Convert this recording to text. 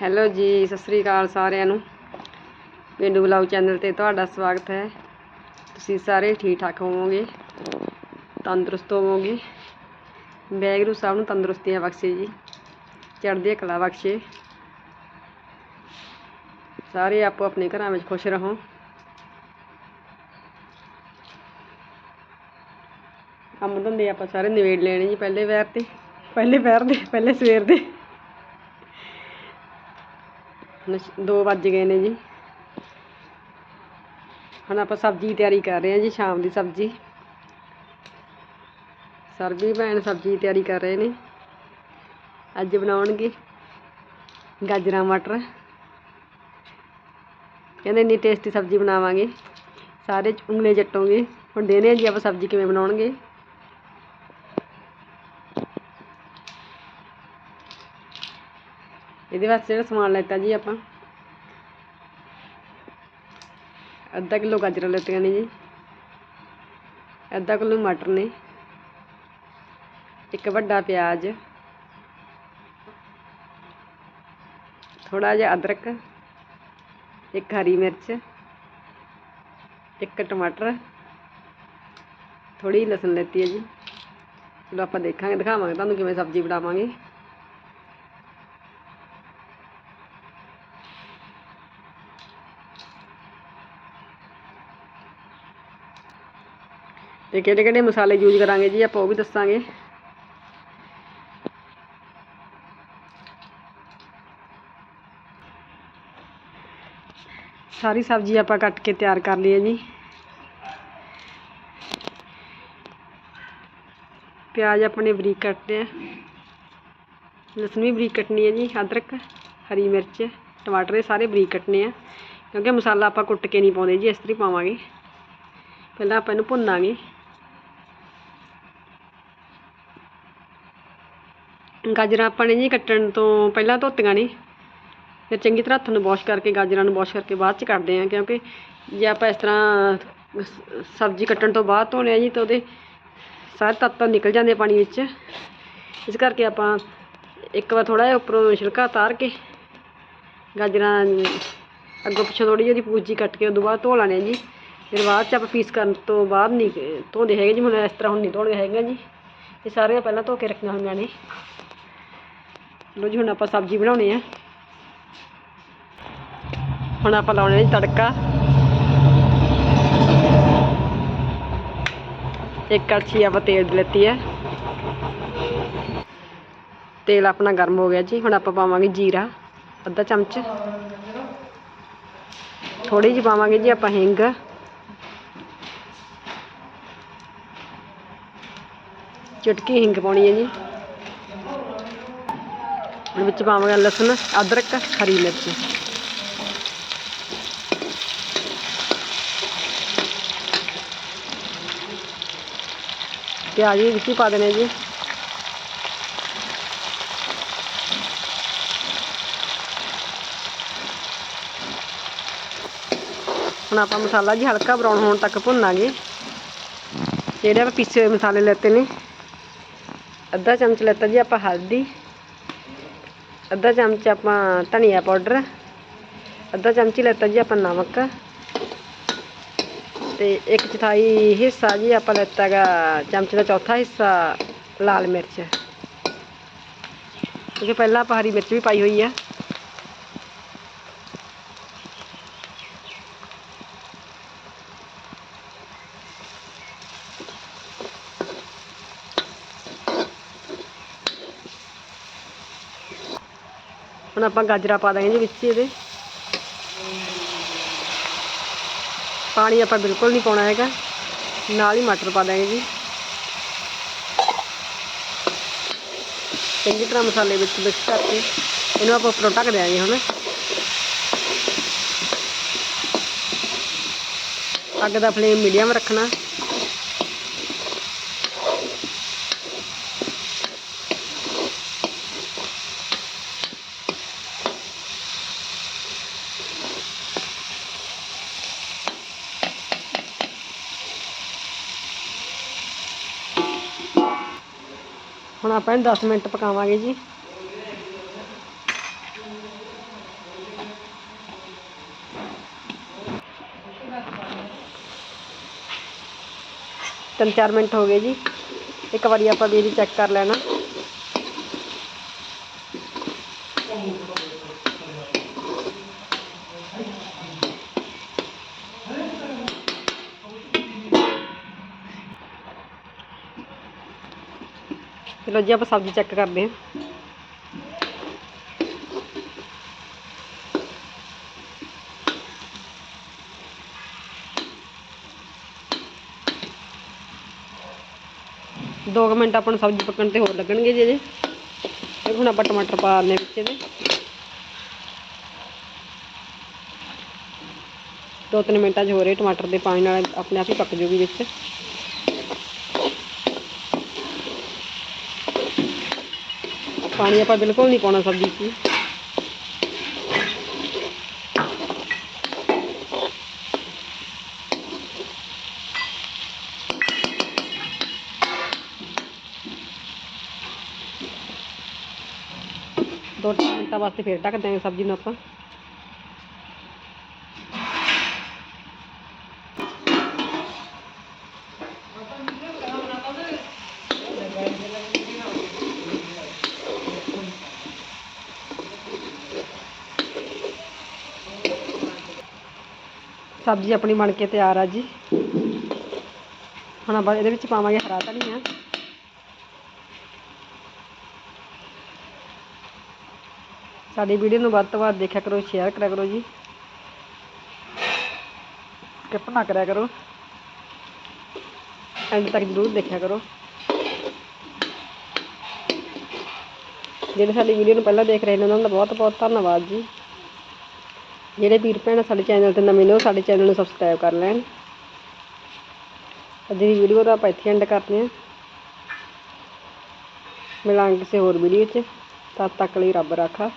Hello ਜੀ, ਸਤਿ ਸ੍ਰੀ ਅਕਾਲ ਸਾਰਿਆਂ ਨੂੰ। ਪਿੰਡੂ ਬਲੌਗ ਚੈਨਲ ਤੇ ਤੁਹਾਡਾ ਸਵਾਗਤ ਹੈ। ਤੁਸੀਂ ਸਾਰੇ ਠੀਕ ਠਾਕ ਹੋਵੋਗੇ? ਤੰਦਰੁਸਤ ਹੋਵੋਗੇ? ਵਾਹਿਗੁਰੂ ਸਭ ਨੂੰ ਤੰਦਰੁਸਤੀਆਂ ਬਖਸ਼ੇ ਜੀ। ਚੜ੍ਹਦੀ ਕਲਾ ਬਖਸ਼ੇ। ਸਾਰੇ ਆਪੋ ਆਪਣੇ ਘਰਾਂ ਵਿੱਚ ਖੁਸ਼ ਰਹੋ। ਕੰਮ ਧੰਦੇ ਆਪਾਂ ਸਾਰੇ ਨਿਬੇੜ ਲੈਣੇ ਜੀ ਪਹਿਲੇ ਪੈਰ ਤੇ। ਪਹਿਲੇ ਪੈਰ ਦੇ, ਪਹਿਲੇ ਸਵੇਰ ਦੇ। ਨਸ਼- ਦੋ ਵੱਜ ਗਏ ਨੇ ਜੀ। ਹੁਣ ਆਪਾਂ ਸਬਜ਼ੀ ਦੀ ਤਿਆਰੀ ਕਰ ਰਹੇ ਹਾਂ ਜੀ, ਸ਼ਾਮ ਦੀ ਸਬਜ਼ੀ। ਸਰ ਵੀ ਭੈਣ ਸਬਜ਼ੀ ਦੀ ਤਿਆਰੀ ਕਰ ਰਹੇ ਨੇ। ਅੱਜ ਬਣਾਉਣਗੇ ਗਾਜਰਾਂ, ਮਟਰ। ਕਹਿੰਦੇ ਇੰਨੀ ਟੇਸਟੀ ਸਬਜ਼ੀ ਬਣਾਵਾਂਗੇ। ਸਾਰੇ ਉਂਗਲੇ ਚੱਟੋਗੇ। ਹੁਣ ਦੇਨੇ ਆ ਜੀ ਆਪਾਂ ਸਬਜ਼ੀ ਕਿਵੇਂ ਬਣਾਉਣਗੇ। ਇਹਦੇ ਵਾਸਤੇ ਜਿਹੜਾ ਸਮਾਨ ਲੈਤਾ ਜੀ ਆਪਾਂ। ਅੱਧਾ ਕਿਲੋ ਗਾਜਰਾਂ ਲੈਤੀਆਂ ਨੇ ਜੀ। ਅੱਧਾ ਕਿਲੋ ਮਟਰ ਨੇ। ਇੱਕ ਵੱਡਾ ਪਿਆਜ਼। ਥੋੜਾ ਜਿਹਾ ਅਦਰਕ। ਇੱਕ ਹਰੀ ਮਿਰਚ। ਇੱਕ ਟਮਾਟਰ। ਥੋੜੀ ਲਸਣ ਲੈਤੀ ਹੈ ਜੀ। ਚਲੋ ਆਪਾਂ ਦੇਖਾਂਗੇ, ਦਿਖਾਵਾਂਗੇ ਤੁਹਾਨੂੰ ਕਿਵੇਂ ਸਬਜ਼ੀ ਬਣਾਵਾਂਗੇ। ਤੇ ਕਿਹੜੇ ਕਿਹੜੇ ਮਸਾਲੇ ਯੂਜ਼ ਕਰਾਂਗੇ ਜੀ, ਆਪਾਂ ਉਹ ਵੀ ਦੱਸਾਂਗੇ। ਸਾਰੀ ਸਬਜ਼ੀ ਆਪਾਂ ਕੱਟ ਕੇ ਤਿਆਰ ਕਰ ਲਈ ਹੈ ਜੀ। ਪਿਆਜ਼ ਆਪਣੇ ਬਰੀਕ ਕੱਟਦੇ ਆ। ਲਸਣ ਵੀ ਬਰੀਕ ਕੱਟਣੀ ਹੈ ਜੀ, ਅਦਰਕ, ਹਰੀ ਮਿਰਚ, ਟਮਾਟਰ ਇਹ ਸਾਰੇ ਬਰੀਕ ਕੱਟਣੇ ਆ। ਕਿਉਂਕਿ ਮਸਾਲਾ ਆਪਾਂ ਕੁੱਟ ਕੇ ਨਹੀਂ ਪਾਉਂਦੇ ਜੀ, ਇਸ ਤਰ੍ਹਾਂ ਹੀ ਪਾਵਾਂਗੇ। ਪਹਿਲਾਂ ਆਪਾਂ ਇਹਨੂੰ ਭੁੰਨਾਂਗੇ। ਗਾਜਰਾਂ ਆਪਾਂ ਨੇ ਜੀ ਕੱਟਣ ਤੋਂ ਪਹਿਲਾਂ ਧੋਤੀਆਂ ਨੇ। ਫਿਰ ਚੰਗੀ ਤਰ੍ਹਾਂ ਹੱਥ ਨੂੰ ਵਾਸ਼ ਕਰਕੇ, ਗਾਜਰਾਂ ਨੂੰ ਵਾਸ਼ ਕਰਕੇ ਬਾਅਦ ਚ ਕੱਟਦੇ ਹਾਂ, ਕਿਉਂਕਿ ਜੇ ਆਪਾਂ ਇਸ ਤਰ੍ਹਾਂ ਸਬਜ਼ੀ ਕੱਟਣ ਤੋਂ ਬਾਅਦ ਧੋਣੇ ਆ ਜੀ, ਤਾਂ ਉਹਦੇ ਸਾਰੇ ਤੱਤ ਨਿਕਲ ਜਾਂਦੇ ਪਾਣੀ ਵਿੱਚ। ਇਸ ਕਰਕੇ ਆਪਾਂ ਇੱਕ ਵਾਰ ਥੋੜਾ ਜਿਹਾ ਉੱਪਰੋਂ ਛਿਲਕਾ ਉਤਾਰ ਕੇ ਗਾਜਰਾਂ ਅੱਗੋਂ ਪਿੱਛੋਂ ਥੋੜੀ ਜਿਹੀ ਉਹਦੀ ਪੂਜੀ ਕੱਟ ਕੇ ਉਦੋਂ ਬਾਅਦ ਧੋ ਲੈਣੇ ਆ ਜੀ। ਫਿਰ ਬਾਅਦ ਚ ਆਪਾਂ ਪੀਸ ਕਰਨ ਤੋਂ ਬਾਅਦ ਨਹੀਂ ਧੋਦੇ ਹੈਗੇ ਜੀ, ਹੁਣ ਇਸ ਤਰ੍ਹਾਂ ਹੁਣ ਨਹੀਂ ਧੋਣੇ ਹੈਗੇ ਜੀ। ਇਹ ਸਾਰੀਆਂ ਪਹਿਲਾਂ ਧੋ ਕੇ ਰੱਖੀਆਂ ਹੋਈਆਂ ਨੇ। ਲੋ ਜੀ, ਹੁਣ ਆਪਾਂ ਸਬਜ਼ੀ ਬਣਾਉਣੀ ਆ। ਹੁਣ ਆਪਾਂ ਲਾਉਣੇ ਜੀ ਤੜਕਾ। ਇੱਕ ਕੜਛੀ ਆਪਾਂ ਤੇਲ ਦੀ ਲੈਤੀ ਹੈ ਤੇਲ ਆਪਣਾ ਗਰਮ ਹੋ ਗਿਆ ਜੀ, ਹੁਣ ਆਪਾਂ ਪਾਵਾਂਗੇ ਜੀਰਾ, ਅੱਧਾ ਚਮਚ। ਥੋੜੀ ਜਿਹੀ ਪਾਵਾਂਗੇ ਜੀ ਆਪਾਂ ਹਿੰਗ। ਚੁਟਕੀ ਹਿੰਗ ਪਾਉਣੀ ਹੈ ਜੀ। ਹੁਣ ਵਿੱਚ ਪਾਵਾਂਗੇ ਲਸਣ ਅਦਰਕ ਹਰੀ ਮਿਰਚ ਪਿਆਜ਼ ਵੀ ਵਿੱਚ ਹੀ ਪਾ ਦੇਣੇ ਜੀ ਹੁਣ ਆਪਾਂ ਮਸਾਲਾ ਜੀ ਹਲਕਾ ਬਰਾਊਨ ਹੋਣ ਤੱਕ ਭੁੰਨਾਂਗੇ ਜਿਹੜੇ ਆਪਾਂ ਪੀਸੇ ਹੋਏ ਮਸਾਲੇ ਲੈਤੇ ਨੇ ਅੱਧਾ ਚਮਚ ਲੈਤਾ ਜੀ ਆਪਾਂ ਹਲਦੀ ਅੱਧਾ ਚਮਚ ਆਪਾਂ ਧਨੀਆ ਪਾਊਡਰ ਅੱਧਾ ਚਮਚ ਲੈਤਾ ਜੀ ਆਪਾਂ ਨਮਕ ਤੇ ਇੱਕ ਚੌਥਾਈ ਹਿੱਸਾ ਜੀ ਆਪਾਂ ਲੈਤਾ ਗਾ ਚਮਚ ਦਾ ਚੌਥਾ ਹਿੱਸਾ ਲਾਲ ਮਿਰਚ ਕਿਉਂਕਿ ਪਹਿਲਾਂ ਆਪਾਂ ਹਰੀ ਮਿਰਚ ਵੀ ਪਾਈ ਹੋਈ ਆ ਹੁਣ ਆਪਾਂ ਗਾਜਰਾ ਪਾ ਦਾਂਗੇ ਜੀ ਵਿੱਚ ਇਹਦੇ। ਪਾਣੀ ਆਪਾਂ ਬਿਲਕੁਲ ਨਹੀਂ ਪਾਉਣਾ ਹੈਗਾ। ਨਾਲ ਹੀ ਮਟਰ ਪਾ ਦਾਂਗੇ ਜੀ। ਚੰਗੀ ਤਰ੍ਹਾਂ ਮਸਾਲੇ ਵਿੱਚ ਮਿਕਸ ਕਰਕੇ ਇਹਨੂੰ ਆਪਾਂ ਉੱਪਰੋਂ ਢੱਕ ਦਿਆਂਗੇ ਹੁਣ। ਅੱਗ ਦਾ ਫਲੇਮ ਮੀਡੀਅਮ ਰੱਖਣਾ। ਹੁਣ ਆਪਾਂ ਇਹਨੂੰ 10 ਮਿੰਟ ਪਕਾਵਾਂਗੇ ਜੀ। ਤਿੰਨ ਚਾਰ ਮਿੰਟ ਹੋ ਗਏ ਜੀ। ਇੱਕ ਵਾਰੀ ਆਪਾਂ ਵੀ ਚੈੱਕ ਕਰ ਲੈਣਾ। ਚਲੋ ਜੀ, ਆਪਾਂ ਸਬਜ਼ੀ ਚੈੱਕ ਕਰਦੇ ਹਾਂ। ਦੋ ਕੁ ਮਿੰਟ ਆਪਾਂ ਨੂੰ ਸਬਜ਼ੀ ਪੱਕਣ ਤੇ ਹੋਰ ਲੱਗਣਗੇ ਜੀ ਅਜੇ ਫਿਰ ਹੁਣ ਆਪਾਂ ਟਮਾਟਰ ਪਾ ਦਿੰਦੇ ਵਿੱਚ ਇਹਦੇ। ਦੋ ਤਿੰਨ ਮਿੰਟਾਂ 'ਚ ਹੋ ਰਹੇ ਟਮਾਟਰ ਦੇ ਪਾਣੀ ਨਾਲ ਆਪਣੇ ਆਪ ਹੀ ਪੱਕ ਜੂਗੀ ਵਿੱਚ। ਪਾਣੀ ਆਪਾਂ ਬਿਲਕੁਲ ਨਹੀਂ ਪਾਉਣਾ ਸਬਜ਼ੀ 'ਚ ਦੋ ਤਿੰਨ ਮਿੰਟਾਂ ਵਾਸਤੇ ਫੇਰ ਢੱਕ ਦਿਆਂਗੇ ਸਬਜ਼ੀ ਨੂੰ ਆਪਾਂ ਸਬਜ਼ੀ ਆਪਣੀ ਬਣ ਕੇ ਤਿਆਰ ਆ ਜੀ। ਹੁਣ ਆਪਾਂ ਇਹਦੇ ਵਿੱਚ ਪਾਵਾਂਗੇ ਹਰਾ ਧਨੀਆ। ਸਾਡੀ ਵੀਡੀਓ ਨੂੰ ਵੱਧ ਤੋਂ ਵੱਧ ਦੇਖਿਆ ਕਰੋ ਸ਼ੇਅਰ ਕਰਿਆ ਕਰੋ ਜੀ। ਸਕਿਪ ਨਾ ਕਰਿਆ ਕਰੋ। ਐਂਡ ਤੱਕ ਜ਼ਰੂਰ ਦੇਖਿਆ ਕਰੋ। ਜਿਹੜੇ ਸਾਡੀ ਵੀਡੀਓ ਨੂੰ ਪਹਿਲਾਂ ਦੇਖ ਰਹੇ ਨੇ, ਉਹਨਾਂ ਦਾ ਬਹੁਤ ਬਹੁਤ ਧੰਨਵਾਦ ਜੀ। ਜਿਹੜੇ ਵੀਰ ਭੈਣ ਸਾਡੇ ਚੈਨਲ ਤੇ ਨਵੇਂ ਨੇ, ਉਹ ਸਾਡੇ ਚੈਨਲ ਨੂੰ ਸਬਸਕ੍ਰਾਈਬ ਕਰ ਲੈਣ। ਅੱਜ ਦੀ ਵੀਡੀਓ ਦਾ ਆਪਾਂ ਇੱਥੇ ਐਂਡ ਕਰਦੇ ਹਾਂ। ਮਿਲਾਂਗੇ ਕਿਸੇ ਹੋਰ ਵੀਡੀਓ 'ਚ। ਤਦ ਤੱਕ ਲਈ ਰੱਬ ਰਾਖਾ।